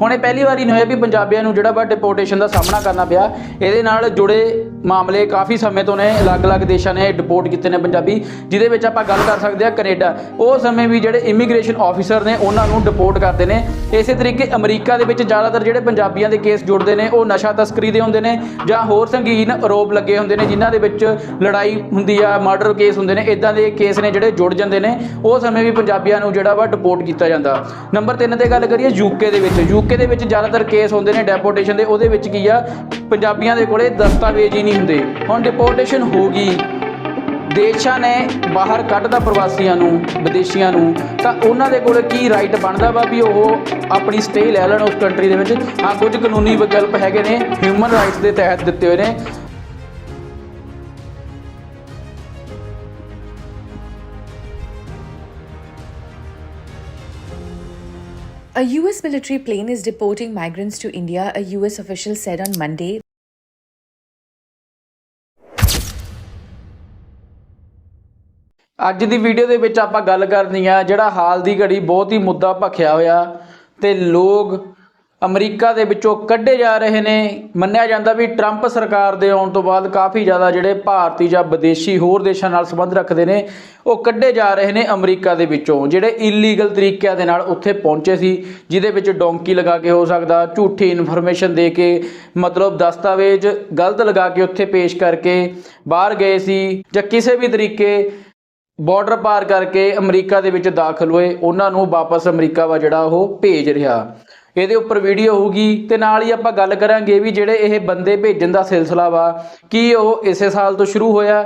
ਹੁਣ ਇਹ ਪਹਿਲੀ ਵਾਰੀ ਨਹੀਂ ਹੋਇਆ ਵੀ ਪੰਜਾਬੀਆਂ ਨੂੰ ਜਿਹੜਾ ਵਾ ਡਿਪੋਰਟੇਸ਼ਨ ਦਾ ਸਾਹਮਣਾ ਕਰਨਾ ਪਿਆ। ਇਹਦੇ ਨਾਲ ਜੁੜੇ ਮਾਮਲੇ ਕਾਫੀ ਸਮੇਂ ਤੋਂ ਨੇ, ਅਲੱਗ-ਅਲੱਗ ਦੇਸ਼ਾਂ ਨੇ ਡਿਪੋਰਟ ਕੀਤੇ ਨੇ ਪੰਜਾਬੀ, ਜਿਹਦੇ ਵਿੱਚ ਆਪਾਂ ਗੱਲ ਕਰ ਸਕਦੇ ਹਾਂ ਕੈਨੇਡਾ। ਉਹ ਸਮੇਂ ਵੀ ਜਿਹੜੇ ਇਮੀਗ੍ਰੇਸ਼ਨ ਆਫੀਸਰ ਨੇ, ਉਹਨਾਂ ਨੂੰ ਡਿਪੋਰਟ ਕਰਦੇ ਨੇ। ਇਸੇ ਤਰੀਕੇ ਅਮਰੀਕਾ ਦੇ ਵਿੱਚ ਜ਼ਿਆਦਾਤਰ ਜਿਹੜੇ ਪੰਜਾਬੀਆਂ ਦੇ ਕੇਸ ਜੁੜਦੇ ਨੇ, ਉਹ ਨਸ਼ਾ ਤਸਕਰੀ ਦੇ ਹੁੰਦੇ ਨੇ, ਜਾਂ ਹੋਰ ਸੰਗੀਨ ਆਰੋਪ ਲੱਗੇ ਹੁੰਦੇ ਨੇ, ਜਿਨ੍ਹਾਂ ਦੇ ਵਿੱਚ ਲੜਾਈ ਹੁੰਦੀ ਆ ਮਰਡਰ ਕੇਸ ਹੁੰਦੇ ਨੇ ਇਦਾਂ ਦੇ ਕੇਸ ਨੇ ਜਿਹੜੇ ਜੁੜ ਜਾਂਦੇ ਨੇ। ਉਹ ਸਮੇਂ ਵੀ ਪੰਜਾਬੀਆਂ ਨੂੰ ਜਿਹੜਾ ਵਾ ਡਿਪੋਰਟ ਕੀਤਾ ਜਾਂਦਾ। ਨੰਬਰ 3 ਤੇ ਗੱਲ ਕਰੀਏ ਯੂਕੇ ਦੇ ਵਿੱਚ। ਯੂਕੇ ਦੇ ਵਿੱਚ ਜ਼ਿਆਦਾਤਰ ਕੇਸ ਹੁੰਦੇ ਨੇ ਡੈਪੋਰਟੇਸ਼ਨ ਦੇ, ਉਹਦੇ ਵਿੱਚ ਕੀ ਆ? ਪੰਜਾਬੀਆਂ ਦੇ ਕੋਲੇ ਦਸਤਾਵੇਜ਼ ਹੀ ਨਹੀਂ ਹੁੰਦੇ। ਹੁਣ ਡਿਪੋਰਟੇਸ਼ਨ ਹੋ ਗਈ। ਦੇਸ਼ਾਂ ਨੇ ਬਾਹਰ ਕੱਢਦਾ ਪ੍ਰਵਾਸੀਆਂ ਨੂੰ, ਵਿਦੇਸ਼ੀਆਂ ਨੂੰ। ਤਾਂ ਉਹਨਾਂ ਦੇ ਕੋਲ ਕੀ ਰਾਈਟ ਬਣਦਾ ਵਾ ਵੀ ਉਹ ਆਪਣੀ ਸਟੇ ਲੈ ਲੈਣ ਉਸ ਕੰਟਰੀ ਦੇ ਵਿੱਚ? ਹਾਂ, ਕੁਝ ਕਾਨੂੰਨੀ ਵਿਕਲਪ ਹੈਗੇ ਨੇ ਹਿਊਮਨ ਰਾਈਟਸ ਦੇ ਤਹਿਤ ਦਿੱਤੇ ਹੋਏ ਨੇ। A US military plane is deporting migrants to India, a US official said on Monday. ਅੱਜ ਦੀ ਵੀਡੀਓ ਦੇ ਵਿੱਚ ਆਪਾਂ ਗੱਲ ਕਰਨੀ ਆ ਜਿਹੜਾ ਹਾਲ ਦੀ ਘੜੀ ਬਹੁਤ ਹੀ ਮੁੱਦਾ ਭਖਿਆ ਹੋਇਆ ਤੇ ਲੋਕ ਅਮਰੀਕਾ ਦੇ ਵਿੱਚੋਂ ਕੱਢੇ ਜਾ ਰਹੇ ਨੇ। ਮੰਨਿਆ ਜਾਂਦਾ ਵੀ ਟਰੰਪ ਸਰਕਾਰ ਦੇ ਆਉਣ ਤੋਂ ਬਾਅਦ ਕਾਫੀ ਜ਼ਿਆਦਾ ਜਿਹੜੇ ਭਾਰਤੀ ਜਾਂ ਵਿਦੇਸ਼ੀ ਹੋਰ ਦੇਸ਼ਾਂ ਨਾਲ ਸੰਬੰਧ ਰੱਖਦੇ ਨੇ, ਉਹ ਕੱਢੇ ਜਾ ਰਹੇ ਨੇ ਅਮਰੀਕਾ ਦੇ ਵਿੱਚੋਂ। ਜਿਹੜੇ ਇਲੀਗਲ ਤਰੀਕਿਆਂ ਦੇ ਨਾਲ ਉੱਥੇ ਪਹੁੰਚੇ ਸੀ, ਜਿਹਦੇ ਵਿੱਚ ਡੋਂਕੀ ਲਗਾ ਕੇ ਹੋ ਸਕਦਾ, ਝੂਠੀ ਇਨਫੋਰਮੇਸ਼ਨ ਦੇ ਕੇ, ਮਤਲਬ ਦਸਤਾਵੇਜ਼ ਗਲਤ ਲਗਾ ਕੇ ਉੱਥੇ ਪੇਸ਼ ਕਰਕੇ ਬਾਹਰ ਗਏ ਸੀ ਜਾਂ ਕਿਸੇ ਵੀ ਤਰੀਕੇ ਬਾਰਡਰ ਪਾਰ ਕਰਕੇ ਅਮਰੀਕਾ ਦੇ ਵਿੱਚ ਦਾਖਲ ਹੋਏ, ਉਹਨਾਂ ਨੂੰ ਵਾਪਸ ਅਮਰੀਕਾ ਵਾ ਜਿਹੜਾ ਉਹ ਭੇਜ ਰਿਹਾ। ਇਹਦੇ ਉੱਪਰ ਵੀਡੀਓ ਹੋਊਗੀ ਤੇ ਨਾਲ ਹੀ ਆਪਾਂ ਗੱਲ ਕਰਾਂਗੇ ਵੀ ਜਿਹੜੇ ਇਹ ਬੰਦੇ ਭੇਜਣ ਦਾ ਸਿਲਸਿਲਾ ਵਾ, ਕੀ ਉਹ ਇਸੇ ਸਾਲ ਤੋਂ ਸ਼ੁਰੂ ਹੋਇਆ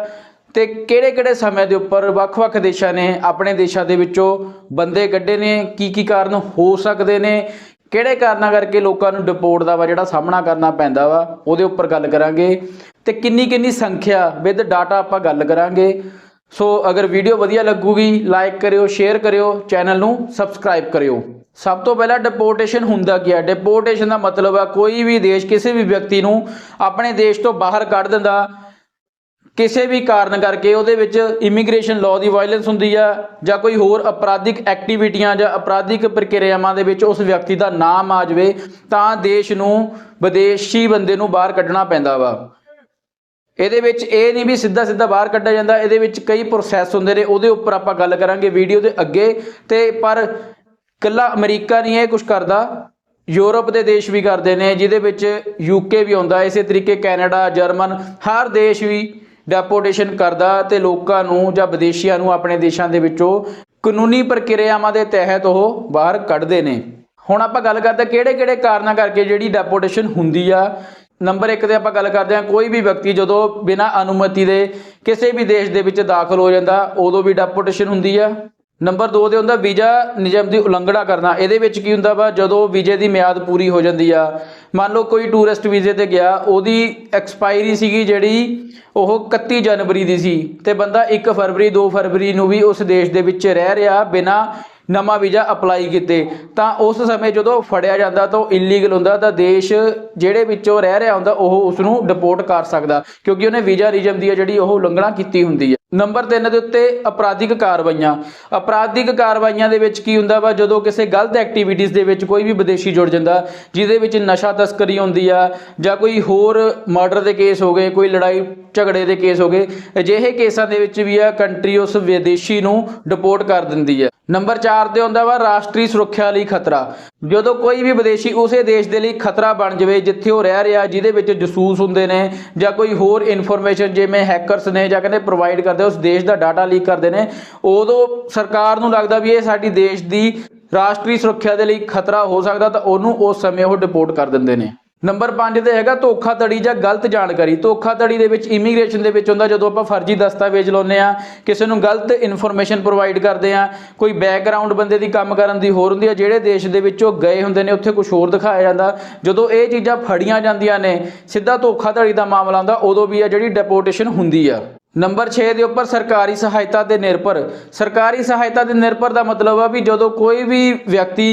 ਤੇ ਕਿਹੜੇ-ਕਿਹੜੇ ਸਮੇਂ ਦੇ ਉੱਪਰ ਵੱਖ-ਵੱਖ ਦੇਸ਼ਾਂ ਨੇ ਆਪਣੇ ਦੇਸ਼ਾਂ ਦੇ ਵਿੱਚੋਂ ਬੰਦੇ ਕੱਢੇ ਨੇ, ਕੀ ਕੀ ਕਾਰਨ ਹੋ ਸਕਦੇ ਨੇ, ਕਿਹੜੇ ਕਾਰਨਾਂ ਕਰਕੇ ਲੋਕਾਂ ਨੂੰ ਡਿਪੋਰਟ ਦਾ ਵਾ ਜਿਹੜਾ ਸਾਹਮਣਾ ਕਰਨਾ ਪੈਂਦਾ ਵਾ, ਉਹਦੇ ਉੱਪਰ ਗੱਲ ਕਰਾਂਗੇ ਤੇ ਕਿੰਨੀ ਕਿੰਨੀ ਸੰਖਿਆ ਵਿਦ ਡਾਟਾ ਆਪਾਂ ਗੱਲ ਕਰਾਂਗੇ। ਸੋ ਅਗਰ ਵੀਡੀਓ ਵਧੀਆ ਲੱਗੂਗੀ ਲਾਈਕ ਕਰਿਓ ਸ਼ੇਅਰ ਕਰਿਓ ਚੈਨਲ ਨੂੰ ਸਬਸਕ੍ਰਾਈਬ ਕਰਿਓ। ਸਭ ਤੋਂ ਪਹਿਲਾਂ ਡਿਪੋਰਟੇਸ਼ਨ ਹੁੰਦਾ ਕੀ ਹੈ ਡਿਪੋਰਟੇਸ਼ਨ ਦਾ ਮਤਲਬ ਹੈ ਕੋਈ ਵੀ ਦੇਸ਼, ਕਿਸੇ ਵੀ ਵਿਅਕਤੀ ਨੂੰ ਆਪਣੇ ਦੇਸ਼ ਤੋਂ ਬਾਹਰ ਕੱਢ ਦਿੰਦਾ। ਕਿਸੇ ਵੀ ਕਾਰਨ ਕਰਕੇ ਉਹਦੇ ਵਿੱਚ ਇਮੀਗ੍ਰੇਸ਼ਨ ਲਾਅ ਦੀ ਵਾਇਲੈਂਸ ਹੁੰਦੀ ਆ ਜਾਂ ਕੋਈ ਹੋਰ ਅਪਰਾਧਿਕ ਐਕਟੀਵਿਟੀਆਂ ਜਾਂ ਅਪਰਾਧਿਕ ਪ੍ਰਕਿਰਿਆਵਾਂ ਦੇ ਵਿੱਚ ਉਸ ਵਿਅਕਤੀ ਦਾ ਨਾਮ ਆ ਜਾਵੇ, ਤਾਂ ਦੇਸ਼ ਨੂੰ ਵਿਦੇਸ਼ੀ ਬੰਦੇ ਨੂੰ ਬਾਹਰ ਕੱਢਣਾ ਪੈਂਦਾ ਵਾ। ਇਹਦੇ ਵਿੱਚ ਇਹ ਨਹੀਂ ਵੀ ਸਿੱਧਾ ਸਿੱਧਾ ਬਾਹਰ ਕੱਢਿਆ ਜਾਂਦਾ, ਇਹਦੇ ਵਿੱਚ ਕਈ ਪ੍ਰੋਸੈਸ ਹੁੰਦੇ ਨੇ, ਉਹਦੇ ਉੱਪਰ ਆਪਾਂ ਗੱਲ ਕਰਾਂਗੇ ਵੀਡੀਓ ਦੇ ਅੱਗੇ। ਤੇ ਪਰ ਕੱਲਾ ਅਮਰੀਕਾ ਨਹੀਂ ਇਹ ਕੁਝ ਕਰਦਾ। ਯੂਰਪ ਦੇ ਦੇਸ਼ ਵੀ ਕਰਦੇ ਨੇ, ਜਿਹਦੇ ਵਿੱਚ ਯੂਕੇ ਵੀ ਆਉਂਦਾ। ਇਸੇ ਤਰੀਕੇ ਕੈਨੇਡਾ, ਜਰਮਨ, ਹਰ ਦੇਸ਼ ਵੀ ਡੈਪੋਟੇਸ਼ਨ ਕਰਦਾ ਤੇ ਲੋਕਾਂ ਨੂੰ ਜਾਂ ਵਿਦੇਸ਼ੀਆਂ ਨੂੰ ਆਪਣੇ ਦੇਸ਼ਾਂ ਦੇ ਵਿੱਚੋਂ ਕਾਨੂੰਨੀ ਪ੍ਰਕਿਰਿਆਵਾਂ ਦੇ ਤਹਿਤ ਉਹ ਬਾਹਰ ਕੱਢਦੇ ਨੇ। ਹੁਣ ਆਪਾਂ ਗੱਲ ਕਰਦੇ ਕਿਹੜੇ-ਕਿਹੜੇ ਕਾਰਨਾਂ ਕਰਕੇ ਜਿਹੜੀ ਡੈਪੋਟੇਸ਼ਨ ਹੁੰਦੀ ਆ। ਨੰਬਰ 1 ਤੇ ਆਪਾਂ ਗੱਲ ਕਰਦੇ ਹਾਂ, ਕੋਈ ਵੀ ਵਿਅਕਤੀ ਜਦੋਂ ਬਿਨਾਂ ਅਨੁਮਤੀ ਦੇ ਕਿਸੇ ਵੀ ਦੇਸ਼ ਦੇ ਵਿੱਚ ਦਾਖਲ ਹੋ ਜਾਂਦਾ, ਉਦੋਂ ਵੀ ਡੈਪੋਟੇਸ਼ਨ ਹੁੰਦੀ ਆ। ਨੰਬਰ 2 ਤੇ ਹੁੰਦਾ ਵੀਜ਼ਾ ਨਿਯਮ ਦੀ ਉਲੰਘਣਾ ਕਰਨਾ। ਇਹਦੇ ਵਿੱਚ ਕੀ ਹੁੰਦਾ ਵਾ? ਜਦੋਂ ਵੀਜ਼ੇ ਦੀ ਮਿਆਦ ਪੂਰੀ ਹੋ ਜਾਂਦੀ ਆ। ਮੰਨ ਲਓ ਕੋਈ ਟੂਰਿਸਟ ਵੀਜ਼ੇ ਤੇ ਗਿਆ, ਉਹਦੀ ਐਕਸਪਾਇਰੀ ਸੀਗੀ ਜਿਹੜੀ ਉਹ 31 ਜਨਵਰੀ ਦੀ ਸੀ ਤੇ ਬੰਦਾ 1 ਫਰਵਰੀ 2 ਫਰਵਰੀ ਨੂੰ ਵੀ ਉਸ ਦੇਸ਼ ਦੇ ਵਿੱਚ ਰਹਿ ਰਿਹਾ ਬਿਨਾਂ ਨਵਾਂ ਵੀਜ਼ਾ ਅਪਲਾਈ ਕੀਤੇ, ਤਾਂ ਉਸ ਸਮੇਂ ਜਦੋਂ ਫੜਿਆ ਜਾਂਦਾ ਤਾਂ ਉਹ ਇਲੀਗਲ ਹੁੰਦਾ ਤਾਂ ਦੇਸ਼ ਜਿਹੜੇ ਵਿੱਚੋਂ ਰਹਿ ਰਿਹਾ ਹੁੰਦਾ ਉਹ ਉਸ ਨੂੰ ਡਿਪੋਰਟ ਕਰ ਸਕਦਾ, ਕਿਉਂਕਿ ਉਹਨੇ ਵੀਜ਼ਾ ਰਿਜਮ ਦੀ ਆ ਜਿਹੜੀ ਉਹ ਉਲੰਘਣਾ ਕੀਤੀ ਹੁੰਦੀ ਹੈ। ਨੰਬਰ 3 ਦੇ ਉੱਤੇ ਅਪਰਾਧਿਕ ਕਾਰਵਾਈਆਂ। ਅਪਰਾਧਿਕ ਕਾਰਵਾਈਆਂ ਦੇ ਵਿੱਚ ਕੀ ਹੁੰਦਾ ਵਾ? ਜਦੋਂ ਕਿਸੇ ਗਲਤ ਐਕਟੀਵਿਟੀਜ਼ ਦੇ ਵਿੱਚ ਕੋਈ ਵੀ ਵਿਦੇਸ਼ੀ ਜੁੜ ਜਾਂਦਾ, ਜਿਹਦੇ ਵਿੱਚ ਨਸ਼ਾ ਤਸਕਰੀ ਹੁੰਦੀ ਆ ਜਾਂ ਕੋਈ ਹੋਰ ਮਰਡਰ ਦੇ ਕੇਸ ਹੋ ਗਏ, ਕੋਈ ਲੜਾਈ ਝਗੜੇ ਦੇ ਕੇਸ ਹੋ ਗਏ, ਅਜਿਹੇ ਕੇਸਾਂ ਦੇ ਵਿੱਚ ਵੀ ਆ ਕੰਟਰੀ ਉਸ ਵਿਦੇਸ਼ੀ ਨੂੰ ਡਿਪੋਰਟ ਕਰ ਦਿੰਦੀ ਹੈ। ਨੰਬਰ 4 ਤੇ ਹੁੰਦਾ ਵਾ ਰਾਸ਼ਟਰੀ ਸੁਰੱਖਿਆ ਲਈ ਖਤਰਾ। ਜਦੋਂ ਕੋਈ ਵੀ ਵਿਦੇਸ਼ੀ ਉਸੇ ਦੇਸ਼ ਦੇ ਲਈ ਖਤਰਾ ਬਣ ਜਾਵੇ, ਜਿੱਥੇ ਉਹ ਰਹਿ ਰਿਹਾ, ਜਿਹਦੇ ਵਿੱਚ ਜਸੂਸ ਹੁੰਦੇ ਨੇ ਜਾਂ ਕੋਈ ਹੋਰ ਇਨਫੋਰਮੇਸ਼ਨ ਜਿਵੇਂ ਹੈਕਰਸ ਨੇ ਜਾਂ ਕਹਿੰਦੇ ਪ੍ਰੋਵਾਈਡ ਕਰਦੇ, ਉਸ ਦੇਸ਼ ਦਾ ਡਾਟਾ ਲੀਕ ਕਰਦੇ ਨੇ, ਉਦੋਂ ਸਰਕਾਰ ਨੂੰ ਲੱਗਦਾ ਵੀ ਇਹ ਸਾਡੀ ਦੇਸ਼ ਦੀ ਰਾਸ਼ਟਰੀ ਸੁਰੱਖਿਆ ਦੇ ਲਈ ਖਤਰਾ ਹੋ ਸਕਦਾ ਤਾਂ ਉਹਨੂੰ ਉਸ ਸਮੇਂ ਉਹ ਡਿਪੋਰਟ ਕਰ ਦਿੰਦੇ ਨੇ। ਨੰਬਰ 5 ਤੇ ਹੈਗਾ ਧੋਖਾਧੜੀ ਜਾਂ ਗਲਤ ਜਾਣਕਾਰੀ। ਧੋਖਾਧੜੀ ਦੇ ਵਿੱਚ ਇਮੀਗ੍ਰੇਸ਼ਨ ਦੇ ਵਿੱਚ ਹੁੰਦਾ, ਜਦੋਂ ਆਪਾਂ ਫਰਜ਼ੀ ਦਸਤਾਵੇਜ਼ ਲਾਉਂਦੇ ਆ ਕਿਸੇ ਨੂੰ ਗਲਤ ਇਨਫੋਰਮੇਸ਼ਨ ਪ੍ਰੋਵਾਈਡ ਕਰਦੇ ਆ ਕੋਈ ਬੈਕਗ੍ਰਾਉਂਡ ਬੰਦੇ ਦੀ ਕੰਮ ਕਰਨ ਦੀ ਹੋਰ ਹੁੰਦੀ ਆ ਜਿਹੜੇ ਦੇਸ਼ ਦੇ ਵਿੱਚੋਂ ਗਏ ਹੁੰਦੇ ਨੇ, ਉੱਥੇ ਕੁਝ ਹੋਰ ਦਿਖਾਇਆ ਜਾਂਦਾ। ਜਦੋਂ ਇਹ ਚੀਜ਼ਾਂ ਫੜੀਆਂ ਜਾਂਦੀਆਂ ਨੇ, ਸਿੱਧਾ ਧੋਖਾਧੜੀ ਦਾ ਮਾਮਲਾ ਹੁੰਦਾ, ਉਦੋਂ ਵੀ ਆ ਜਿਹੜੀ ਡਿਪੋਰਟੇਸ਼ਨ ਹੁੰਦੀ ਆ। ਨੰਬਰ 6 ਦੇ ਉੱਪਰ ਸਰਕਾਰੀ ਸਹਾਇਤਾ ਤੇ ਨਿਰਭਰ। ਸਰਕਾਰੀ ਸਹਾਇਤਾ ਤੇ ਨਿਰਭਰ ਦਾ ਮਤਲਬ ਆ ਵੀ ਜਦੋਂ ਕੋਈ ਵੀ ਵਿਅਕਤੀ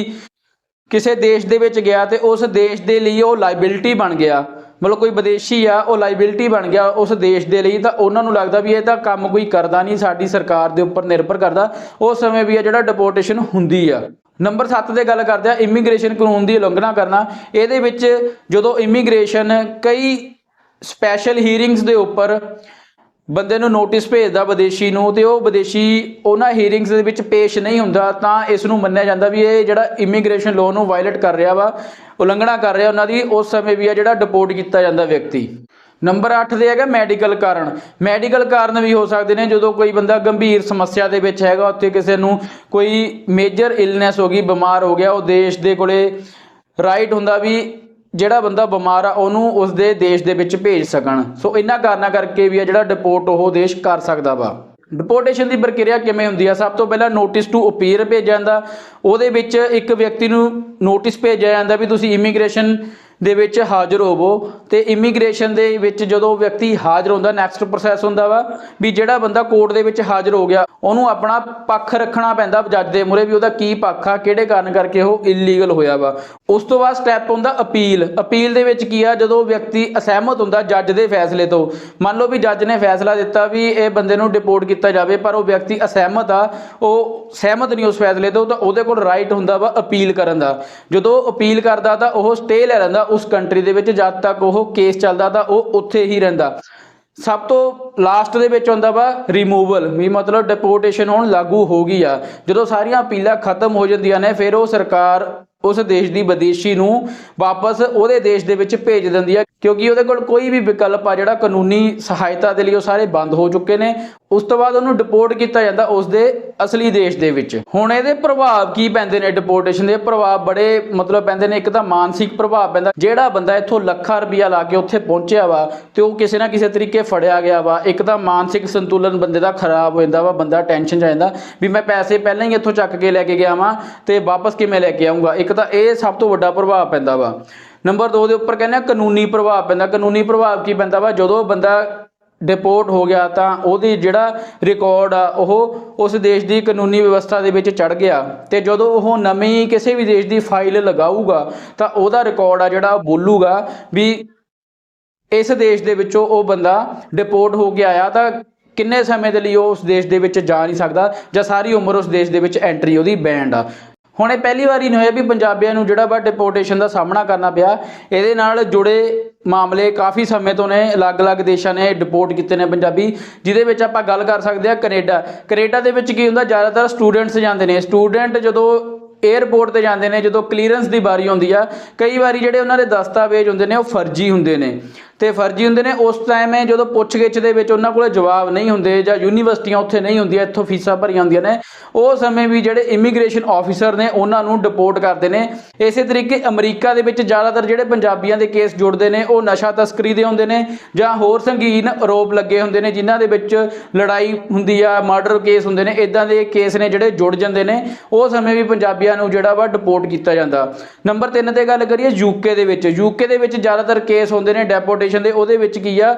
ਕਿਸੇ ਦੇਸ਼ ਦੇ ਵਿੱਚ ਗਿਆ ਤੇ ਉਸ ਦੇਸ਼ ਦੇ ਲਈ ਉਹ ਲਾਇਬਿਲਿਟੀ ਬਣ ਗਿਆ। ਮਤਲਬ ਕੋਈ ਵਿਦੇਸ਼ੀ ਆ, ਉਹ ਲਾਇਬਿਲਿਟੀ ਬਣ ਗਿਆ ਉਸ ਦੇਸ਼ ਦੇ ਲਈ ਤਾਂ ਉਹਨਾਂ ਨੂੰ ਲੱਗਦਾ ਵੀ ਇਹ ਤਾਂ ਕੰਮ ਕੋਈ ਕਰਦਾ ਨਹੀਂ, ਸਾਡੀ ਸਰਕਾਰ ਦੇ ਉੱਪਰ ਨਿਰਭਰ ਕਰਦਾ। ਉਸ ਸਮੇਂ ਵੀ ਆ ਜਿਹੜਾ ਡਿਪੋਰਟੇਸ਼ਨ ਹੁੰਦੀ ਆ। ਨੰਬਰ 7 ਤੇ ਗੱਲ ਕਰਦੇ ਆ ਇਮੀਗ੍ਰੇਸ਼ਨ ਕਾਨੂੰਨ ਦੀ ਉਲੰਘਣਾ ਕਰਨਾ। ਇਹਦੇ ਵਿੱਚ ਜਦੋਂ ਇਮੀਗ੍ਰੇਸ਼ਨ ਕਈ ਸਪੈਸ਼ਲ ਹੀਅਰਿੰਗਸ ਦੇ ਉੱਪਰ ਬੰਦੇ ਨੂੰ ਨੋਟਿਸ ਭੇਜਦਾ ਵਿਦੇਸ਼ੀ ਨੂੰ ਤੇ ਉਹ ਵਿਦੇਸ਼ੀ ਉਹਨਾਂ ਹੀਅਰਿੰਗਸ ਦੇ ਵਿੱਚ ਪੇਸ਼ ਨਹੀਂ ਹੁੰਦਾ ਤਾਂ ਇਸ ਨੂੰ ਮੰਨਿਆ ਜਾਂਦਾ ਵੀ ਇਹ ਜਿਹੜਾ ਇਮੀਗ੍ਰੇਸ਼ਨ ਲਾਅ ਨੂੰ ਵਾਇਲੇਟ ਕਰ ਰਿਹਾ ਵਾ, ਉਲੰਘਣਾ ਕਰ ਰਿਹਾ ਉਹਨਾਂ ਦੀ, ਉਸ ਸਮੇਂ ਵੀ ਆ ਜਿਹੜਾ ਡਿਪੋਰਟ ਕੀਤਾ ਜਾਂਦਾ ਵਿਅਕਤੀ। ਨੰਬਰ 8 ਦੇ ਹੈਗਾ ਮੈਡੀਕਲ ਕਾਰਨ। ਮੈਡੀਕਲ ਕਾਰਨ ਵੀ ਹੋ ਸਕਦੇ ਨੇ, ਜਦੋਂ ਕੋਈ ਬੰਦਾ ਗੰਭੀਰ ਸਮੱਸਿਆ ਦੇ ਵਿੱਚ ਹੈਗਾ, ਉੱਥੇ ਕਿਸੇ ਨੂੰ ਕੋਈ ਮੇਜਰ ਇਲਨੈਸ ਹੋ ਗਈ, ਬਿਮਾਰ ਹੋ ਗਿਆ, ਉਹ ਦੇਸ਼ ਦੇ ਕੋਲੇ ਰਾਈਟ ਹੁੰਦਾ ਵੀ ਜਿਹੜਾ ਬੰਦਾ ਬਿਮਾਰ ਆ, ਉਹਨੂੰ ਉਸ ਦੇ ਦੇਸ਼ ਦੇ ਵਿੱਚ ਭੇਜ ਸਕਣ। ਸੋ ਇਹਨਾਂ ਕਾਰਨਾਂ ਕਰਕੇ ਵੀ ਆ ਜਿਹੜਾ ਡਿਪੋਰਟ ਉਹ ਦੇਸ਼ ਕਰ ਸਕਦਾ ਵਾ। ਡਿਪੋਰਟੇਸ਼ਨ ਦੀ ਪ੍ਰਕਿਰਿਆ ਕਿਵੇਂ ਹੁੰਦੀ ਆ? ਸਭ ਤੋਂ ਪਹਿਲਾਂ ਨੋਟਿਸ ਟੂ ਅਪੀਅਰ ਭੇਜਿਆ ਜਾਂਦਾ। ਉਹਦੇ ਵਿੱਚ ਇੱਕ ਵਿਅਕਤੀ ਨੂੰ ਨੋਟਿਸ ਭੇਜਿਆ ਜਾਂਦਾ ਵੀ ਤੁਸੀਂ ਇਮੀਗ੍ਰੇਸ਼ਨ ਦੇ ਵਿੱਚ ਹਾਜ਼ਰ ਹੋਵੋ ਤੇ ਇਮੀਗ੍ਰੇਸ਼ਨ ਦੇ ਵਿੱਚ ਜਦੋਂ ਵਿਅਕਤੀ ਹਾਜ਼ਰ ਹੁੰਦਾ ਨੈਕਸਟ ਪ੍ਰੋਸੈਸ ਹੁੰਦਾ ਵਾ ਵੀ ਜਿਹੜਾ ਬੰਦਾ ਕੋਰਟ ਦੇ ਵਿੱਚ ਹਾਜ਼ਰ ਹੋ ਗਿਆ, ਉਹਨੂੰ ਆਪਣਾ ਪੱਖ ਰੱਖਣਾ ਪੈਂਦਾ ਜੱਜ ਦੇ ਮੂਹਰੇ ਵੀ ਉਹਦਾ ਕੀ ਪੱਖ ਆ, ਕਿਹੜੇ ਕਾਰਨ ਕਰਕੇ ਉਹ ਇਲੀਗਲ ਹੋਇਆ ਵਾ। ਉਸ ਤੋਂ ਬਾਅਦ ਸਟੈਪ ਹੁੰਦਾ ਅਪੀਲ ਅਪੀਲ ਦੇ ਵਿੱਚ ਕੀ ਆ, ਜਦੋਂ ਵਿਅਕਤੀ ਅਸਹਿਮਤ ਹੁੰਦਾ ਜੱਜ ਦੇ ਫੈਸਲੇ ਤੋਂ। ਮੰਨ ਲਓ ਵੀ ਜੱਜ ਨੇ ਫੈਸਲਾ ਦਿੱਤਾ ਵੀ ਇਹ ਬੰਦੇ ਨੂੰ ਡਿਪੋਰਟ ਕੀਤਾ ਜਾਵੇ, ਪਰ ਉਹ ਵਿਅਕਤੀ ਅਸਹਿਮਤ ਆ, ਉਹ ਸਹਿਮਤ ਨਹੀਂ ਉਸ ਫੈਸਲੇ ਤੋਂ, ਤਾਂ ਉਹਦੇ ਕੋਲ ਰਾਈਟ ਹੁੰਦਾ ਵਾ ਅਪੀਲ ਕਰਨ ਦਾ। ਜਦੋਂ ਅਪੀਲ ਕਰਦਾ ਤਾਂ ਉਹ ਸਟੇ ਲੈ ਲੈਂਦਾ ਉਸ ਕੰਟਰੀ ਦੇ ਵਿੱਚ ਜਦ ਤੱਕ ਉਹ ਕੇਸ ਚੱਲਦਾ ਤਾਂ ਉਹ ਉੱਥੇ ਹੀ ਰਹਿੰਦਾ। ਸਭ ਤੋਂ ਲਾਸਟ ਦੇ ਵਿੱਚ ਆਉਂਦਾ ਵਾ ਰਿਮੂਵਲ ਵੀ ਮਤਲਬ ਡਿਪੋਰਟੇਸ਼ਨ ਹੁਣ ਲਾਗੂ ਹੋ ਗਈ ਆ। ਜਦੋਂ ਸਾਰੀਆਂ ਅਪੀਲਾਂ ਖਤਮ ਹੋ ਜਾਂਦੀਆਂ ਨੇ, ਫਿਰ ਉਹ ਸਰਕਾਰ ਉਸ ਦੇਸ਼ ਦੀ ਵਿਦੇਸ਼ੀ ਨੂੰ ਵਾਪਸ ਉਹਦੇ ਦੇਸ਼ ਦੇ ਵਿੱਚ ਭੇਜ ਦਿੰਦੀ ਆ। ਕਿਉਂਕਿ ਉਹਦੇ ਕੋਲ ਕੋਈ ਵੀ ਵਿਕਲਪ ਆ, ਜਿਹੜਾ ਕਾਨੂੰਨੀ ਸਹਾਇਤਾ ਦੇ ਲਈ ਉਹ ਸਾਰੇ ਬੰਦ ਹੋ ਚੁੱਕੇ ਨੇ। ਉਸ ਤੋਂ ਬਾਅਦ ਉਹਨੂੰ ਡਿਪੋਰਟ ਕੀਤਾ ਜਾਂਦਾ ਉਸ ਦੇ ਅਸਲੀ ਦੇਸ਼ ਦੇ ਵਿੱਚ। ਹੁਣ ਇਹਦੇ ਪ੍ਰਭਾਵ ਕੀ ਪੈਂਦੇ ਨੇ? ਡਿਪੋਰਟੇਸ਼ਨ ਦੇ ਪ੍ਰਭਾਵ ਬੜੇ ਮਤਲਬ ਪੈਂਦੇ ਨੇ। ਇੱਕ ਤਾਂ ਮਾਨਸਿਕ ਪ੍ਰਭਾਵ ਪੈਂਦਾ। ਜਿਹੜਾ ਬੰਦਾ ਇੱਥੋਂ ਲੱਖਾਂ ਰੁਪਇਆ ਲਾ ਕੇ ਉੱਥੇ ਪਹੁੰਚਿਆ ਵਾ ਤੇ ਉਹ ਕਿਸੇ ਨਾ ਕਿਸੇ ਤਰੀਕੇ ਫੜਿਆ ਗਿਆ ਵਾ, ਇੱਕ ਤਾਂ ਮਾਨਸਿਕ ਸੰਤੁਲਨ ਬੰਦੇ ਦਾ ਖਰਾਬ ਹੋ ਜਾਂਦਾ ਵਾ, ਬੰਦਾ ਟੈਨਸ਼ਨ 'ਚ ਜਾਂਦਾ ਵੀ ਮੈਂ ਪੈਸੇ ਪਹਿਲਾਂ ਹੀ ਇੱਥੋਂ ਚੱਕ ਕੇ ਲੈ ਕੇ ਗਿਆ ਵਾਂ ਤੇ ਵਾਪਸ ਕਿਵੇਂ ਲੈ ਕੇ ਆਉਂਗਾ ਇੱਕ ਤਾਂ ਇਹ ਸਭ ਤੋਂ ਵੱਡਾ ਪ੍ਰਭਾਵ ਪੈਂਦਾ ਵਾ। ਨੰਬਰ 2 ਦੇ ਉੱਪਰ ਕਹਿੰਦੇ ਆ, ਕਾਨੂੰਨੀ ਪ੍ਰਭਾਵ ਪੈਂਦਾ। ਕਾਨੂੰਨੀ ਪ੍ਰਭਾਵ ਕੀ ਪੈਂਦਾ ਵਾ? ਜਦੋਂ ਬੰਦਾ ਡਿਪੋਰਟ ਹੋ ਗਿਆ ਤਾਂ ਉਹਦੀ ਜਿਹੜਾ ਰਿਕਾਰਡ ਆ, ਉਹ ਉਸ ਦੇਸ਼ ਦੀ ਕਾਨੂੰਨੀ ਵਿਵਸਥਾ ਦੇ ਵਿੱਚ ਚੜ ਗਿਆ। ਤੇ ਜਦੋਂ ਉਹ ਨਵੀਂ ਕਿਸੇ ਵੀ ਦੇਸ਼ ਦੀ ਫਾਈਲ ਲਗਾਊਗਾ, ਤਾਂ ਉਹਦਾ ਰਿਕਾਰਡ ਆ ਜਿਹੜਾ ਉਹ ਬੋਲੂਗਾ ਵੀ ਇਸ ਦੇਸ਼ ਦੇ ਵਿੱਚੋਂ ਉਹ ਬੰਦਾ ਡਿਪੋਰਟ ਹੋ ਕੇ ਆਇਆ ਤਾਂ ਕਿੰਨੇ ਸਮੇਂ ਦੇ ਲਈ ਉਹ ਉਸ ਦੇਸ਼ ਦੇ ਵਿੱਚ ਜਾ ਨਹੀਂ ਸਕਦਾ ਜਾਂ ਸਾਰੀ ਉਮਰ ਉਸ ਦੇਸ਼ ਦੇ ਵਿੱਚ ਐਂਟਰੀ ਉਹਦੀ ਬੈਂਡ ਆ। ਹੁਣ ਇਹ ਪਹਿਲੀ ਵਾਰੀ ਨਹੀਂ ਹੋਇਆ ਵੀ ਪੰਜਾਬੀਆਂ ਨੂੰ ਜਿਹੜਾ ਵਾ ਡਿਪੋਰਟੇਸ਼ਨ ਦਾ ਸਾਹਮਣਾ ਕਰਨਾ ਪਿਆ। ਇਹਦੇ ਨਾਲ ਜੁੜੇ ਮਾਮਲੇ ਕਾਫੀ ਸਮੇਂ ਤੋਂ ਨੇ, ਅਲੱਗ-ਅਲੱਗ ਦੇਸ਼ਾਂ ਨੇ ਡਿਪੋਰਟ ਕੀਤੇ ਨੇ ਪੰਜਾਬੀ, ਜਿਹਦੇ ਵਿੱਚ ਆਪਾਂ ਗੱਲ ਕਰ ਸਕਦੇ ਆ ਕੈਨੇਡਾ। ਕੈਨੇਡਾ ਦੇ ਵਿੱਚ ਕੀ ਹੁੰਦਾ, ਜ਼ਿਆਦਾਤਰ ਸਟੂਡੈਂਟਸ ਜਾਂਦੇ ਨੇ। ਸਟੂਡੈਂਟ ਜਦੋਂ 에ਅਰਪੋਰਟ ਤੇ ਜਾਂਦੇ ਨੇ, ਜਦੋਂ ਕਲੀਅਰੈਂਸ ਦੀ ਵਾਰੀ ਆਉਂਦੀ ਆ, ਕਈ ਵਾਰੀ ਜਿਹੜੇ ਉਹਨਾਂ ਦੇ ਦਸਤਾਵੇਜ਼ ਹੁੰਦੇ ਨੇ, ਉਹ ਫਰਜ਼ੀ ਹੁੰਦੇ ਨੇ। ਤੇ ਫਰਜ਼ੀ ਹੁੰਦੇ ਨੇ, ਉਸ ਟਾਈਮ ਇਹ ਜਦੋਂ ਪੁੱਛਗਿੱਛ ਦੇ ਵਿੱਚ ਉਹਨਾਂ ਕੋਲੇ ਜਵਾਬ ਨਹੀਂ ਹੁੰਦੇ ਜਾਂ ਯੂਨੀਵਰਸਿਟੀਆਂ ਉੱਥੇ ਨਹੀਂ ਹੁੰਦੀਆਂ, ਇੱਥੋਂ ਫੀਸਾਂ ਭਰੀਆਂ ਹੁੰਦੀਆਂ ਨੇ, ਉਹ ਸਮੇਂ ਵੀ ਜਿਹੜੇ ਇਮੀਗ੍ਰੇਸ਼ਨ ਆਫੀਸਰ ਨੇ, ਉਹਨਾਂ ਨੂੰ ਡਿਪੋਰਟ ਕਰਦੇ ਨੇ। ਇਸੇ ਤਰੀਕੇ ਅਮਰੀਕਾ ਦੇ ਵਿੱਚ ਜ਼ਿਆਦਾਤਰ ਜਿਹੜੇ ਪੰਜਾਬੀਆਂ ਦੇ ਕੇਸ ਜੁੜਦੇ ਨੇ, ਉਹ ਨਸ਼ਾ ਤਸਕਰੀ ਦੇ ਹੁੰਦੇ ਨੇ ਜਾਂ ਹੋਰ ਸੰਗੀਨ ਆਰੋਪ ਲੱਗੇ ਹੁੰਦੇ ਨੇ, ਜਿਨ੍ਹਾਂ ਦੇ ਵਿੱਚ ਲੜਾਈ ਹੁੰਦੀ ਆ ਮਰਡਰ ਕੇਸ ਹੁੰਦੇ ਨੇ ਇਦਾਂ ਦੇ ਕੇਸ ਨੇ ਜਿਹੜੇ ਜੁੜ ਜਾਂਦੇ ਨੇ, ਉਹ ਸਮੇਂ ਵੀ ਪੰਜਾਬੀਆਂ ਨੂੰ ਜਿਹੜਾ ਵਾ ਡਿਪੋਰਟ ਕੀਤਾ ਜਾਂਦਾ। ਨੰਬਰ 3 ਤੇ ਗੱਲ ਕਰੀਏ ਯੂਕੇ ਦੇ ਵਿੱਚ। ਯੂਕੇ ਦੇ ਵਿੱਚ ਜ਼ਿਆਦਾਤਰ ਕੇਸ ਹੁੰਦੇ ਨੇ ਡੈਪੋਰਟੇਸ਼ਨ ਦੇ, ਉਹਦੇ ਵਿੱਚ ਕੀ ਆ?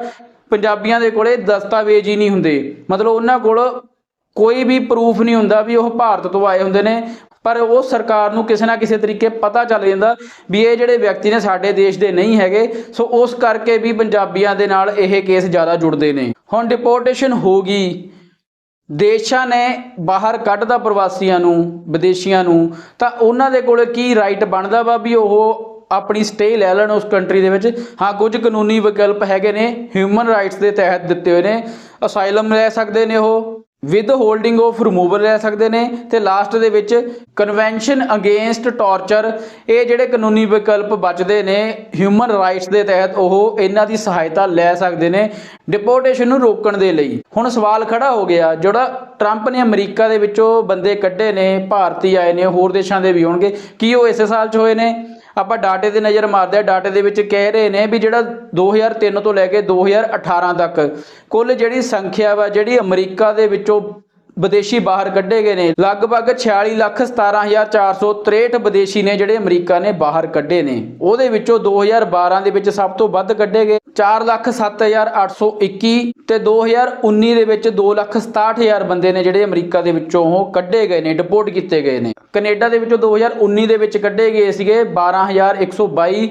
ਪੰਜਾਬੀਆਂ ਦੇ ਕੋਲੇ ਦਸਤਾਵੇਜ਼ ਹੀ ਨਹੀਂ ਹੁੰਦੇ। ਮਤਲਬ ਉਹਨਾਂ ਕੋਲ ਕੋਈ ਵੀ ਪ੍ਰੂਫ ਨਹੀਂ ਹੁੰਦਾ ਵੀ ਉਹ ਭਾਰਤ ਤੋਂ ਆਏ ਹੁੰਦੇ ਨੇ। ਪਰ ਉਹ ਸਰਕਾਰ ਨੂੰ ਕਿਸੇ ਨਾ ਕਿਸੇ ਤਰੀਕੇ ਪਤਾ ਚੱਲ ਜਾਂਦਾ ਵੀ ਇਹ ਜਿਹੜੇ ਵਿਅਕਤੀ ਨੇ ਸਾਡੇ ਦੇਸ਼ ਦੇ ਨਹੀਂ ਹੈਗੇ। ਸੋ ਉਸ ਕਰਕੇ ਵੀ ਪੰਜਾਬੀਆਂ ਦੇ ਨਾਲ ਇਹ ਕੇਸ ਜ਼ਿਆਦਾ ਜੁੜਦੇ ਨੇ। ਹੁਣ ਡਿਪੋਰਟੇਸ਼ਨ ਹੋ ਗਈ। ਦੇਸ਼ਾਂ ਨੇ ਬਾਹਰ ਕੱਢਦਾ ਪ੍ਰਵਾਸੀਆਂ ਨੂੰ, ਵਿਦੇਸ਼ੀਆਂ ਨੂੰ। ਤਾਂ ਉਹਨਾਂ ਦੇ ਕੋਲ ਕੀ ਰਾਈਟ ਬਣਦਾ ਵਾ ਵੀ ਉਹ ਆਪਣੀ ਸਟੇ ਲੈ ਲੈਣ ਉਸ ਕੰਟਰੀ ਦੇ ਵਿੱਚ। ਹਾਂ, ਕੁਝ ਕਾਨੂੰਨੀ ਵਿਕਲਪ ਹੈਗੇ ਨੇ ਹਿਊਮਨ ਰਾਈਟਸ ਦੇ ਤਹਿਤ ਦਿੱਤੇ ਹੋਏ ਨੇ। ਅਸਾਈਲਮ ਲੈ ਸਕਦੇ ਨੇ ਉਹ ਵਿਦ ਹੋਲਡਿੰਗ ਆਫ ਰਿਮੂਵਲ ਲੈ ਸਕਦੇ ਨੇ। ਤੇ ਲਾਸਟ ਦੇ ਵਿੱਚ ਕਨਵੈਨਸ਼ਨ ਅਗੇਂਸਟ ਟਾਰਚਰ ਇਹ ਜਿਹੜੇ ਕਾਨੂੰਨੀ ਵਿਕਲਪ ਬਚਦੇ ਨੇ ਹਿਊਮਨ ਰਾਈਟਸ ਦੇ ਤਹਿਤ ਉਹ ਇਹਨਾਂ ਦੀ ਸਹਾਇਤਾ ਲੈ ਸਕਦੇ ਨੇ ਡਿਪੋਰਟੇਸ਼ਨ ਨੂੰ ਰੋਕਣ ਦੇ ਲਈ। ਹੁਣ ਸਵਾਲ ਖੜਾ ਹੋ ਗਿਆ, ਜਿਹੜਾ ਟਰੰਪ ਨੇ ਅਮਰੀਕਾ ਦੇ ਵਿੱਚੋਂ ਬੰਦੇ ਕੱਢੇ ਨੇ, ਭਾਰਤੀ ਆਏ ਨੇ, ਹੋਰ ਦੇਸ਼ਾਂ ਦੇ ਵੀ ਹੋਣਗੇ, ਕੀ ਉਹ ਇਸੇ ਸਾਲ 'ਚ ਹੋਏ ਨੇ? ਆਪਾਂ ਡਾਟੇ ਤੇ ਨਜ਼ਰ ਮਾਰਦੇ ਆ, ਡਾਟੇ ਦੇ ਵਿੱਚ ਕਹਿ ਰਹੇ ਨੇ ਵੀ ਜਿਹੜਾ 2003 ਤੋਂ ਲੈ ਕੇ 2018 ਤੱਕ ਕੁੱਲ ਜਿਹੜੀ ਸੰਖਿਆ ਵਾ, ਜਿਹੜੀ ਅਮਰੀਕਾ ਦੇ ਵਿੱਚੋਂ ਵਿਦੇਸ਼ੀ ਬਾਹਰ ਕੱਢੇ ਗਏ ਨੇ। ਲਗਭਗ 46 ਲੱਖ 17463 ਵਿਦੇਸ਼ੀ ਨੇ ਜਿਹੜੇ ਅਮਰੀਕਾ ਨੇ ਬਾਹਰ ਕੱਢੇ ਨੇ। ਉਹਦੇ ਵਿੱਚੋਂ 2012 ਦੇ ਵਿੱਚ ਸਭ ਤੋਂ ਵੱਧ ਕੱਢੇ ਗਏ। 4 ਲੱਖ 7821 ਤੇ 2019 ਦੇ ਵਿੱਚ 2 ਲੱਖ 67000 ਬੰਦੇ ਨੇ ਜਿਹੜੇ ਅਮਰੀਕਾ ਦੇ ਵਿੱਚੋਂ ਉਹ ਕੱਢੇ ਗਏ ਨੇ, ਡਿਪੋਰਟ ਕੀਤੇ ਗਏ ਨੇ। ਕੈਨੇਡਾ ਦੇ ਵਿੱਚੋਂ 2019 ਦੇ ਵਿੱਚ ਕੱਢੇ ਗਏ ਸੀਗੇ। 12122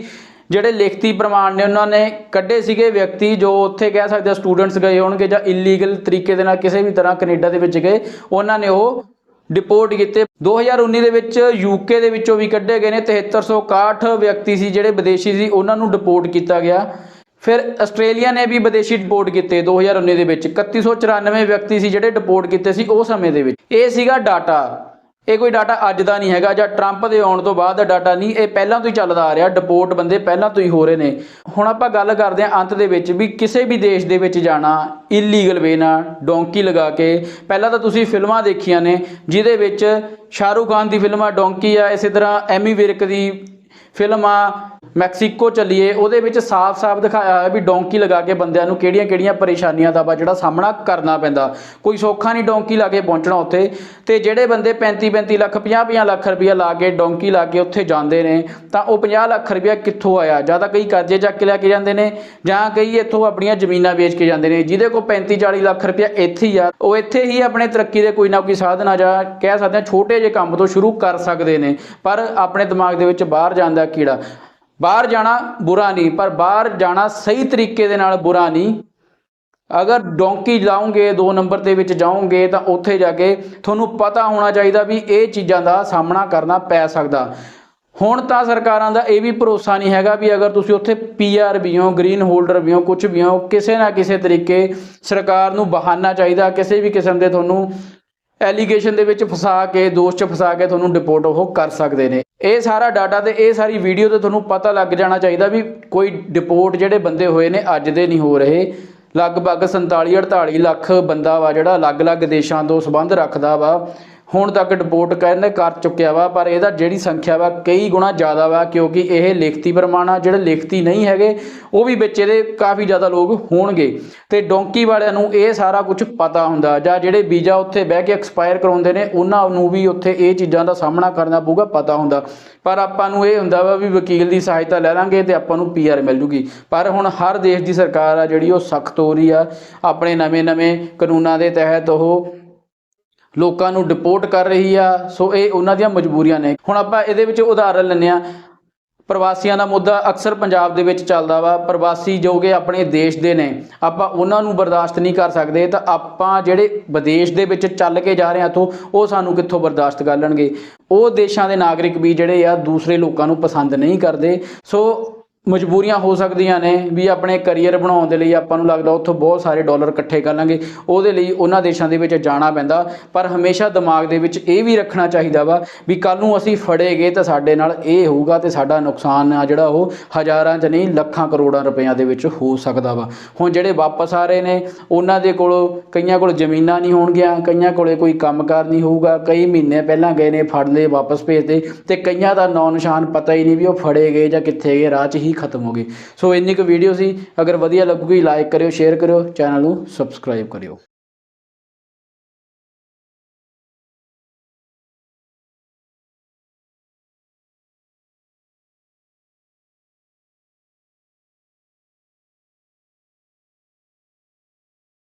ਜਿਹੜੇ ਲਿਖਤੀ ਪ੍ਰਮਾਣ ਨੇ ਉਹਨਾਂ ਨੇ ਕੱਢੇ ਸੀਗੇ ਵਿਅਕਤੀ ਜੋ ਉੱਥੇ ਕਹਿ ਸਕਦੇ ਸਟੂਡੈਂਟਸ ਗਏ ਹੋਣਗੇ ਜਾਂ ਇਲੀਗਲ ਤਰੀਕੇ ਦੇ ਨਾਲ ਕਿਸੇ ਵੀ ਤਰ੍ਹਾਂ ਕੈਨੇਡਾ ਦੇ ਵਿੱਚ ਗਏ, ਉਹਨਾਂ ਨੇ ਉਹ ਡਿਪੋਰਟ ਕੀਤੇ। 2019 ਦੇ ਵਿੱਚ ਯੂਕੇ ਦੇ ਵਿੱਚੋਂ ਵੀ ਕੱਢੇ ਗਏ ਨੇ 7361 ਵਿਅਕਤੀ ਸੀ ਜਿਹੜੇ ਵਿਦੇਸ਼ੀ ਸੀ, ਉਹਨਾਂ ਨੂੰ ਡਿਪੋਰਟ ਕੀਤਾ ਗਿਆ। ਫਿਰ ਆਸਟ੍ਰੇਲੀਆ ਨੇ ਵੀ ਵਿਦੇਸ਼ੀ ਡਿਪੋਰਟ ਕੀਤੇ 2019 ਦੇ ਵਿੱਚ। 3194 ਵਿਅਕਤੀ ਸੀ ਜਿਹੜੇ ਡਿਪੋਰਟ ਕੀਤੇ ਸੀ ਉਹ ਸਮੇਂ ਦੇ ਵਿੱਚ। ਇਹ ਸੀਗਾ ਡਾਟਾ ਇਹ ਕੋਈ ਡਾਟਾ ਅੱਜ ਦਾ ਨਹੀਂ ਹੈਗਾ ਜਾਂ ਟਰੰਪ ਦੇ ਆਉਣ ਤੋਂ ਬਾਅਦ ਦਾ ਡਾਟਾ ਨਹੀਂ, ਇਹ ਪਹਿਲਾਂ ਤੋਂ ਹੀ ਚੱਲਦਾ ਆ ਰਿਹਾ, ਡਿਪੋਰਟ ਬੰਦੇ ਪਹਿਲਾਂ ਤੋਂ ਹੀ ਹੋ ਰਹੇ ਨੇ। ਹੁਣ ਆਪਾਂ ਗੱਲ ਕਰਦੇ ਹਾਂ ਅੰਤ ਦੇ ਵਿੱਚ ਵੀ ਕਿਸੇ ਵੀ ਦੇਸ਼ ਦੇ ਵਿੱਚ ਜਾਣਾ ਇਲੀਗਲ ਵੇ ਨਾਲ, ਡੋਂਕੀ ਲਗਾ ਕੇ। ਪਹਿਲਾਂ ਤਾਂ ਤੁਸੀਂ ਫਿਲਮਾਂ ਦੇਖੀਆਂ ਨੇ, ਜਿਹਦੇ ਵਿੱਚ ਸ਼ਾਹਰੂਖ ਖਾਨ ਦੀ ਫਿਲਮ ਆ, ਡੋਂਕੀ ਆ, ਇਸੇ ਤਰ੍ਹਾਂ ਐਮੀ ਵਿਰਕ ਦੀ ਫਿਲਮ ਆ ਮੈਕਸੀਕੋ ਚੱਲੀਏ, ਉਹਦੇ ਵਿੱਚ ਸਾਫ਼-ਸਾਫ਼ ਦਿਖਾਇਆ ਹੋਇਆ ਵੀ ਡੋਂਕੀ ਲਗਾ ਕੇ ਬੰਦਿਆਂ ਨੂੰ ਕਿਹੜੀਆਂ-ਕਿਹੜੀਆਂ ਪਰੇਸ਼ਾਨੀਆਂ ਦਾ ਵਾ ਜਿਹੜਾ ਸਾਹਮਣਾ ਕਰਨਾ ਪੈਂਦਾ। ਕੋਈ ਸੌਖਾ ਨਹੀਂ ਡੋਂਕੀ ਲਾ ਕੇ ਪਹੁੰਚਣਾ ਉੱਥੇ। ਤੇ ਜਿਹੜੇ ਬੰਦੇ 35-35 ਲੱਖ 50-50 ਲੱਖ ਰੁਪਇਆ ਲਾ ਕੇ ਡੋਂਕੀ ਲਾ ਕੇ ਉੱਥੇ ਜਾਂਦੇ ਨੇ, ਤਾਂ ਉਹ 50 ਲੱਖ ਰੁਪਇਆ ਕਿੱਥੋਂ ਆਇਆ? ਜਾਂ ਤਾਂ ਕਈ ਕਰਜ਼ੇ ਚੱਕ ਕੇ ਲੈ ਕੇ ਜਾਂਦੇ ਨੇ, ਜਾਂ ਕਈ ਇੱਥੋਂ ਆਪਣੀਆਂ ਜ਼ਮੀਨਾਂ ਵੇਚ ਕੇ ਜਾਂਦੇ ਨੇ, ਜਿਹਦੇ ਕੋਲ 35-40 ਲੱਖ ਰੁਪਇਆ ਇੱਥੇ ਹੀ ਆ। ਉਹ ਇੱਥੇ ਹੀ ਆਪਣੇ ਤਰੱਕੀ ਦੇ ਕੋਈ ਨਾ ਕੋਈ ਸਾਧਨ ਆ, ਜਾਂ ਕਹਿ ਸਕਦੇ ਹਾਂ ਛੋਟੇ ਜਿਹੇ ਕੰਮ ਤੋਂ ਸ਼ੁਰੂ ਕਰ ਸਕਦੇ ਨੇ, ਪਰ ਆਪਣੇ ਦਿਮਾਗ ਦੇ ਵਿੱਚ ਬਾਹਰ ਜਾਂਦਾ ਕੀੜਾ। ਬਾਹਰ ਜਾਣਾ ਬੁਰਾ ਨਹੀਂ, ਪਰ ਬਾਹਰ ਜਾਣਾ ਸਹੀ ਤਰੀਕੇ ਦੇ ਨਾਲ ਬੁਰਾ ਨਹੀਂ। ਅਗਰ ਡੋਂਕੀ ਲਾਉਂਗੇ, ਦੋ ਨੰਬਰ ਦੇ ਵਿੱਚ ਜਾਓਗੇ, ਤਾਂ ਉੱਥੇ ਜਾ ਕੇ ਤੁਹਾਨੂੰ ਪਤਾ ਹੋਣਾ ਚਾਹੀਦਾ ਵੀ ਇਹ ਚੀਜ਼ਾਂ ਦਾ ਸਾਹਮਣਾ ਕਰਨਾ ਪੈ ਸਕਦਾ। ਹੁਣ ਤਾਂ ਸਰਕਾਰਾਂ ਦਾ ਇਹ ਵੀ ਭਰੋਸਾ ਨਹੀਂ ਹੈਗਾ ਵੀ ਅਗਰ ਤੁਸੀਂ ਉੱਥੇ ਪੀਆਰ ਵੀ ਹੋ, ਗ੍ਰੀਨ ਹੋਲਡਰ ਵੀ ਹੋ ਕੁਝ ਵੀ ਹੋ, ਕਿਸੇ ਨਾ ਕਿਸੇ ਤਰੀਕੇ ਸਰਕਾਰ ਨੂੰ ਬਹਾਨਾ ਚਾਹੀਦਾ, ਕਿਸੇ ਵੀ ਕਿਸਮ ਦੇ ਤੁਹਾਨੂੰ ਐਲੀਗੇਸ਼ਨ ਦੇ ਵਿੱਚ ਫਸਾ ਕੇ, ਦੋਸ਼ 'ਚ ਫਸਾ ਕੇ ਤੁਹਾਨੂੰ ਡਿਪੋਰਟ ਉਹ ਕਰ ਸਕਦੇ ਨੇ। ਇਹ ਸਾਰਾ ਡਾਟਾ ਤੇ ਇਹ ਸਾਰੀ ਵੀਡੀਓ ਤੇ ਤੁਹਾਨੂੰ ਪਤਾ ਲੱਗ ਜਾਣਾ ਚਾਹੀਦਾ ਵੀ ਕੋਈ ਡਿਪੋਰਟ ਜਿਹੜੇ ਬੰਦੇ ਹੋਏ ਨੇ ਅੱਜ ਦੇ ਨਹੀਂ ਹੋ ਰਹੇ। ਲਗਭਗ 47 48 ਲੱਖ ਬੰਦਾ ਵਾ ਜਿਹੜਾ ਅਲੱਗ-ਅਲੱਗ ਦੇਸ਼ਾਂ ਤੋਂ ਸੰਬੰਧ ਰੱਖਦਾ ਵਾ। ਹੁਣ ਤੱਕ ਡਿਪੋਰਟ ਕਹਿੰਦੇ ਕਰ ਚੁੱਕਿਆ ਵਾ, ਪਰ ਇਹਦਾ ਜਿਹੜੀ ਸੰਖਿਆ ਵਾ ਕਈ ਗੁਣਾ ਜ਼ਿਆਦਾ ਵਾ, ਕਿਉਂਕਿ ਇਹ ਲਿਖਤੀ ਪ੍ਰਮਾਣ ਆ, ਜਿਹੜੇ ਲਿਖਤੀ ਨਹੀਂ ਹੈਗੇ, ਉਹ ਵੀ ਵਿੱਚ ਇਹਦੇ ਕਾਫੀ ਜ਼ਿਆਦਾ ਲੋਕ ਹੋਣਗੇ। ਤੇ ਡੋਂਕੀ ਵਾਲਿਆਂ ਨੂੰ ਇਹ ਸਾਰਾ ਕੁਝ ਪਤਾ ਹੁੰਦਾ, ਜਾਂ ਜਿਹੜੇ ਵੀਜ਼ਾ ਉੱਥੇ ਬਹਿ ਕੇ ਐਕਸਪਾਇਰ ਕਰਾਉਂਦੇ ਨੇ, ਉਹਨਾਂ ਨੂੰ ਵੀ ਉੱਥੇ ਇਹ ਚੀਜ਼ਾਂ ਦਾ ਸਾਹਮਣਾ ਕਰਨਾ ਪਊਗਾ, ਪਤਾ ਹੁੰਦਾ। ਪਰ ਆਪਾਂ ਨੂੰ ਇਹ ਹੁੰਦਾ ਵਾ ਵੀ ਵਕੀਲ ਦੀ ਸਹਾਇਤਾ ਲੈ ਲਾਂਗੇ ਤੇ ਆਪਾਂ ਨੂੰ ਪੀਆਰ ਮਿਲ ਜੂਗੀ। ਪਰ ਹੁਣ ਹਰ ਦੇਸ਼ ਦੀ ਸਰਕਾਰ ਆ ਜਿਹੜੀ, ਉਹ ਸਖਤ ਹੋ ਰਹੀ ਆ। ਆਪਣੇ ਨਵੇਂ-ਨਵੇਂ ਕਾਨੂੰਨਾਂ ਦੇ ਤਹਿਤ ਉਹ ਲੋਕਾਂ ਨੂੰ ਡਿਪੋਰਟ ਕਰ ਰਹੀ ਆ। ਸੋ ਇਹ ਉਹਨਾਂ ਦੀਆਂ ਮਜਬੂਰੀਆਂ ਨੇ। ਹੁਣ ਆਪਾਂ ਇਹਦੇ ਵਿੱਚ ਉਦਾਹਰਨ ਲੈਂਦੇ ਆ ਪ੍ਰਵਾਸੀਆਂ ਦਾ ਮੁੱਦਾ ਅਕਸਰ ਪੰਜਾਬ ਦੇ ਵਿੱਚ ਚੱਲਦਾ ਵਾ। ਪ੍ਰਵਾਸੀ ਜੋ ਕਿ ਆਪਣੇ ਦੇਸ਼ ਦੇ ਨੇ, ਆਪਾਂ ਉਹਨਾਂ ਨੂੰ ਬਰਦਾਸ਼ਤ ਨਹੀਂ ਕਰ ਸਕਦੇ। ਤਾਂ ਆਪਾਂ ਜਿਹੜੇ ਵਿਦੇਸ਼ ਦੇ ਵਿੱਚ ਚੱਲ ਕੇ ਜਾ ਰਹੇ ਆ ਤੋਂ ਉਹ ਸਾਨੂੰ ਕਿੱਥੋਂ ਬਰਦਾਸ਼ਤ ਕਰ ਲੈਣਗੇ? ਉਹ ਦੇਸ਼ਾਂ ਦੇ ਨਾਗਰਿਕ ਵੀ ਜਿਹੜੇ ਆ, ਦੂਸਰੇ ਲੋਕਾਂ ਨੂੰ ਪਸੰਦ ਨਹੀਂ ਕਰਦੇ। ਸੋ ਮਜਬੂਰੀਆਂ ਹੋ ਸਕਦੀਆਂ ਨੇ ਵੀ ਆਪਣੇ ਕੈਰੀਅਰ ਬਣਾਉਣ ਦੇ ਲਈ ਆਪਾਂ ਨੂੰ ਲੱਗਦਾ ਉੱਥੋਂ ਬਹੁਤ ਸਾਰੇ ਡਾਲਰ ਇਕੱਠੇ ਕਰ ਲਾਂਗੇ। ਉਹਦੇ ਲਈ ਉਹਨਾਂ ਦੇਸ਼ਾਂ ਦੇ ਵਿੱਚ ਜਾਣਾ ਪੈਂਦਾ। ਪਰ ਹਮੇਸ਼ਾ ਦਿਮਾਗ ਦੇ ਵਿੱਚ ਇਹ ਵੀ ਰੱਖਣਾ ਚਾਹੀਦਾ ਵਾ ਵੀ ਕੱਲ ਨੂੰ ਅਸੀਂ ਫੜੇ ਗਏ ਤਾਂ ਸਾਡੇ ਨਾਲ ਇਹ ਹੋਊਗਾ ਤੇ ਸਾਡਾ ਨੁਕਸਾਨ ਆ ਜਿਹੜਾ ਉਹ ਹਜ਼ਾਰਾਂ 'ਚ ਨਹੀਂ, ਲੱਖਾਂ ਕਰੋੜਾਂ ਰੁਪਈਆਂ ਦੇ ਵਿੱਚ ਹੋ ਸਕਦਾ ਵਾ। ਹੁਣ ਜਿਹੜੇ ਵਾਪਸ ਆ ਰਹੇ ਨੇ, ਉਹਨਾਂ ਦੇ ਕੋਲ ਕਈਆਂ ਕੋਲ ਜ਼ਮੀਨਾਂ ਨਹੀਂ ਹੋਣਗੀਆਂ, ਕਈਆਂ ਕੋਲੇ ਕੋਈ ਕੰਮਕਾਰ ਨਹੀਂ ਹੋਊਗਾ। ਕਈ ਮਹੀਨੇ ਪਹਿਲਾਂ ਗਏ ਨੇ, ਫੜ ਲਏ, ਵਾਪਸ ਭੇਜਦੇ ਤੇ ਕਈਆਂ ਦਾ ਨਾਂ ਨਿਸ਼ਾਨ ਪਤਾ ਹੀ ਨਹੀਂ ਵੀ ਉਹ ਫੜੇ ਗਏ ਜਾਂ ਕਿੱਥੇ ਗਏ, ਰਾਹ 'ਚ ਹੀ ਖਤਮ ਹੋ ਗਈ। ਸੋ ਇੰਨੀ ਕੁ ਵੀਡੀਓ ਸੀ। ਅਗਰ ਵਧੀਆ ਲੱਗੂਗੀ ਲਾਈਕ ਕਰਿਓ ਸ਼ੇਅਰ ਕਰਿਓ ਚੈਨਲ ਨੂੰ ਸਬਸਕ੍ਰਾਈਬ ਕਰਿਓ।